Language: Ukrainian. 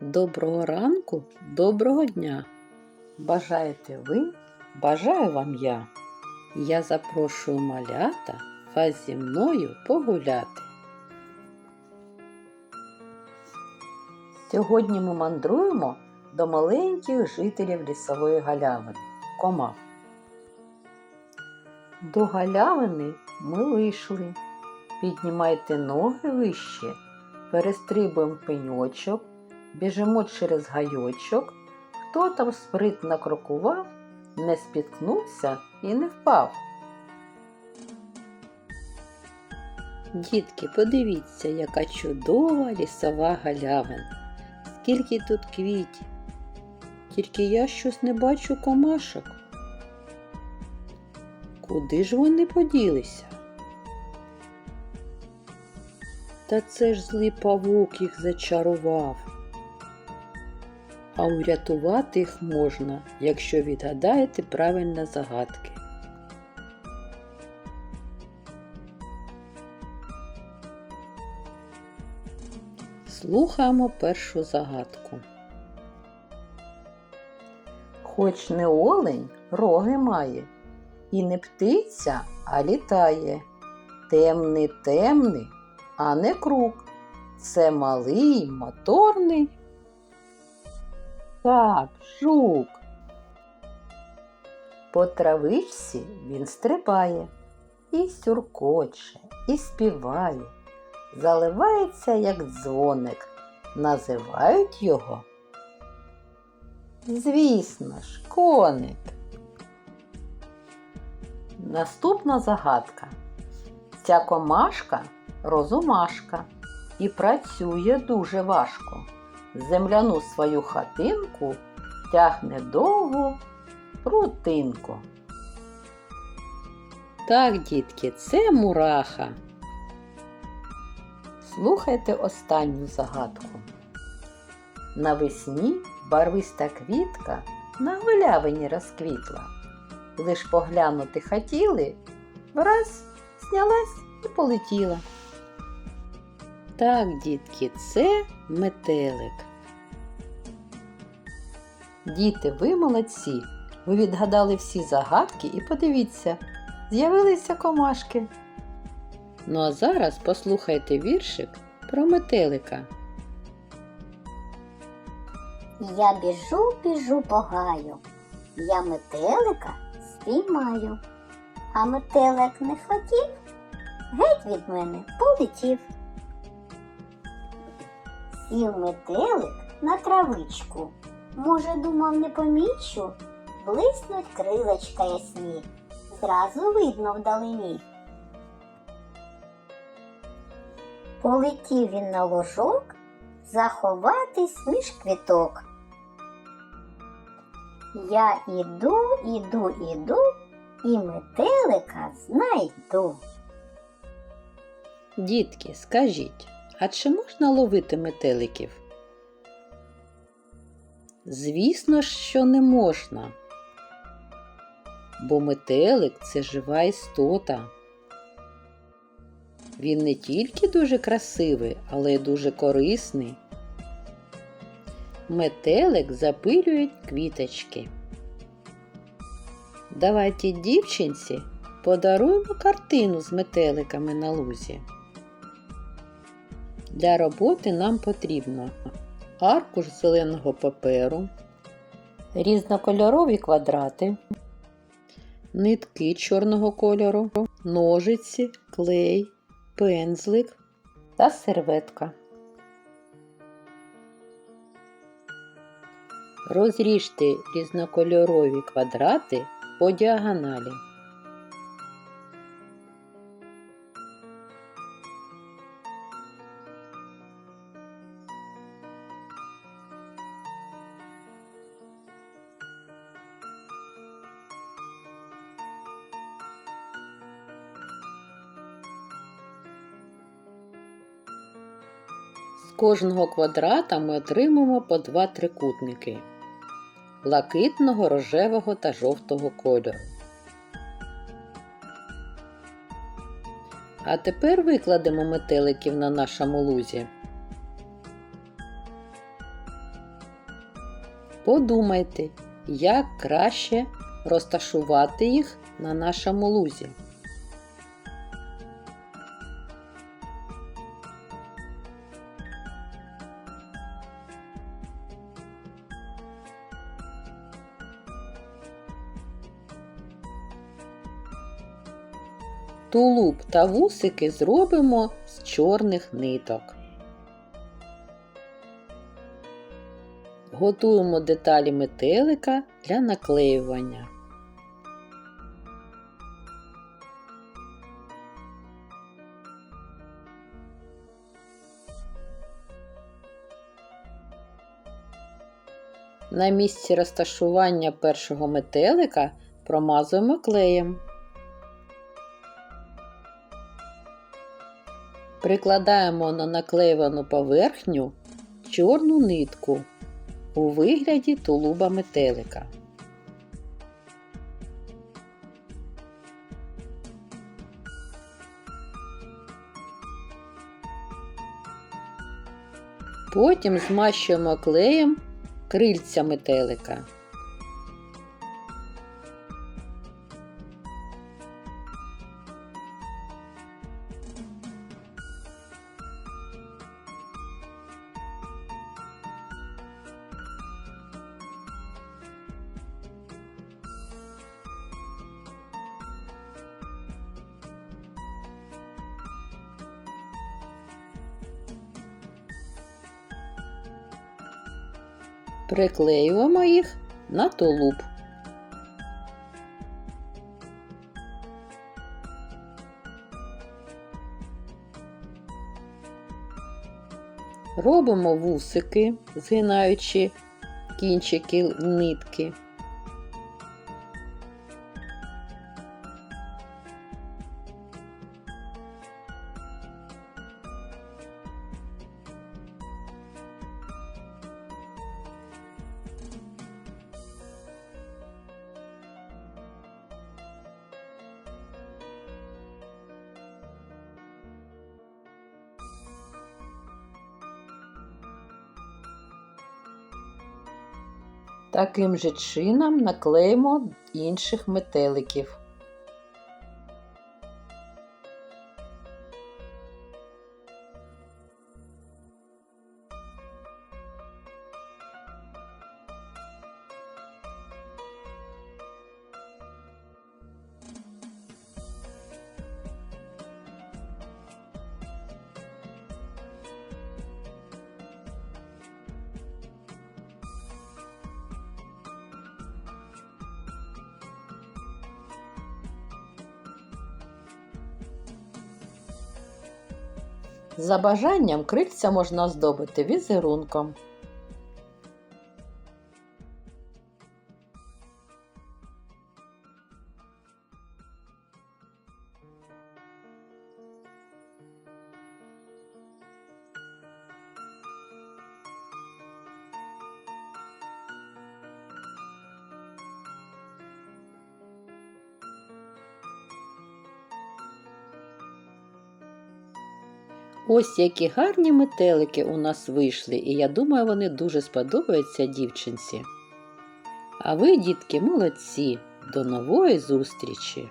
Доброго ранку, доброго дня. Бажаєте ви, бажаю вам я. Я запрошую малята вас зі мною погуляти. Сьогодні ми мандруємо до маленьких жителів лісової галявини комах. До галявини ми вийшли. Піднімайте ноги вище, перестрибуємо пеньочок, біжимо через гайочок. Хто там спритно крокував, не спіткнувся і не впав. Дітки, подивіться, яка чудова лісова галявина. Скільки тут квітів. Тільки я щось не бачу комашок. Куди ж вони поділися? Та це ж злий павук їх зачарував. А урятувати їх можна, якщо відгадаєте правильно загадки. Слухаємо першу загадку. Хоч не олень, роги має, і не птиця, а літає. Темний, темний, а не круг. Це малий, моторний. Так, жук. По травичці він стрибає, і сюркоче, і співає, заливається, як дзвоник. Називають його. Звісно ж, коник. Наступна загадка. Ця комашка розумашка і працює дуже важко. Земляну свою хатинку тягне довгу прутинку. Так, дітки, це мураха. Слухайте останню загадку. Навесні барвиста квітка на галявині розквітла. Лиш поглянути хотіли, враз знялась і полетіла. Так, дітки, це метелик. Діти, ви молодці. Ви відгадали всі загадки і подивіться, з'явилися комашки. Ну а зараз послухайте віршик про метелика. Я біжу, біжу по гаю, я метелика спіймаю, а метелик не хотів, геть від мене полетів. Сів метелик на травичку, може, думав, не помічу, блиснуть крилечка ясні, зразу видно вдалині. Полетів він на ложок заховатись між квіток. Я іду, іду, іду, і метелика знайду. Дітки, скажіть, а чи можна ловити метеликів? Звісно ж, що не можна. Бо метелик це жива істота. Він не тільки дуже красивий, але й дуже корисний. Метелик запилюють квіточки. Давайте дівчинці подаруємо картину з метеликами на лузі. Для роботи нам потрібно аркуш зеленого паперу, різнокольорові квадрати, нитки чорного кольору, ножиці, клей, пензлик та серветка. Розріжте різнокольорові квадрати по діагоналі. Кожного квадрата ми отримаємо по два трикутники блакитного, рожевого та жовтого кольору. А тепер викладемо метеликів на нашому лузі. Подумайте, як краще розташувати їх на нашому лузі. Тулуб та вусики зробимо з чорних ниток. Готуємо деталі метелика для наклеювання. На місці розташування першого метелика промазуємо клеєм. Прикладаємо на наклеювану поверхню чорну нитку у вигляді тулуба метелика. Потім змащуємо клеєм крильця метелика. Приклеюємо їх на тулуб. Робимо вусики, згинаючи кінчики нитки. Таким же чином наклеїмо інших метеликів. За бажанням крильця можна оздобити візерунком. Ось які гарні метелики у нас вийшли, і я думаю, вони дуже сподобаються дівчинці. А ви, дітки, молодці! До нової зустрічі!